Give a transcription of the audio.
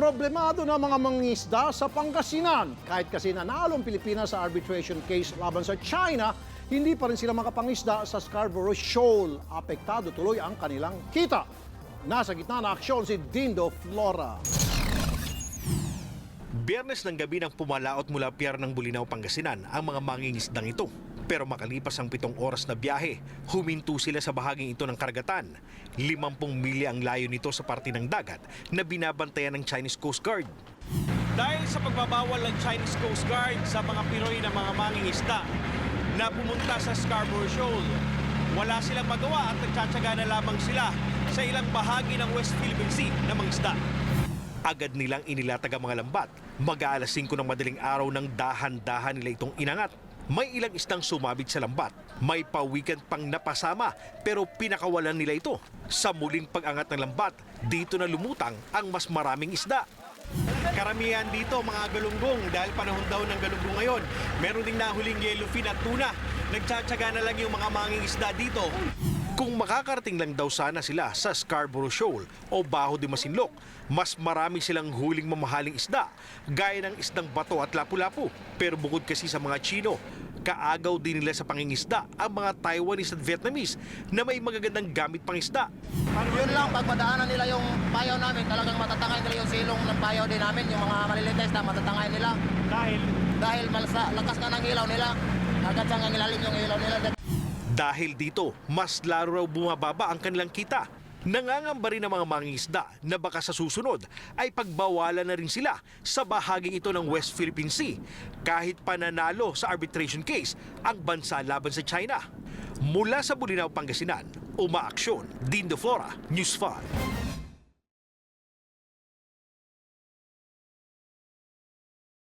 Problemado na mga mangingisda sa Pangasinan. Kahit kasi nanalo ang Pilipinas sa arbitration case laban sa China, hindi pa rin sila makapangisda sa Scarborough Shoal. Apektado tuloy ang kanilang kita. Nasa gitna na aksyon si Dindo Flora. Biyernes ng gabi nang pumalaot mula Pier ng Bulinaw, Pangasinan ang mga mangingisdang ito. Pero makalipas ang pitong oras na biyahe, huminto sila sa bahaging ito ng karagatan. 50 milya ang layo nito sa parte ng dagat na binabantayan ng Chinese Coast Guard. Dahil sa pagbabawal ng Chinese Coast Guard sa mga Pinoy na mga mangingisda na pumunta sa Scarborough Shoal, wala silang magawa at nagtsatsaga na lamang sila sa ilang bahagi ng West Philippine Sea na mangisda. Agad nilang inilatag ang mga lambat. Mag-aalas 5 ng madaling araw ng dahan-dahan nila itong inangat. May ilang istang sumabit sa lambat. May pawikan pang napasama pero pinakawalan nila ito. Sa muling pag-angat ng lambat, dito na lumutang ang mas maraming isda. Karamihan dito mga galunggong dahil panahon daw ng galunggong ngayon. Meron ding nahuling yellowfin at tuna. Nagtsatsaga na lang yung mga manging isda dito. Kung makakarating lang daw sana sila sa Scarborough Shoal o Baho de Masinloc, mas marami silang huling mamahaling isda, gaya ng isdang bato at lapu-lapu. Pero bukod kasi sa mga Chino, kaagaw din nila sa pangingisda ang mga Taiwanese at Vietnamese na may magagandang gamit pang isda. Yun lang, pag madaanan nila yung payaw namin, talagang matatangay nila yung silong ng payaw din namin, yung mga maliliit na isda, matatangay nila. Dahil Dahil malasa, lakas nga ng ilaw nila, agad sa nga ilalim yung ilaw nila. Dahil dito, mas laro raw bumababa ang kanilang kita. Nangangamba rin ang mga mangingisda na baka sa susunod ay pagbawalan na rin sila sa bahaging ito ng West Philippine Sea kahit pananalo sa arbitration case ang bansa laban sa China. Mula sa Bulinaw, Pangasinan, umaaksyon, Dindo Flora, News 5.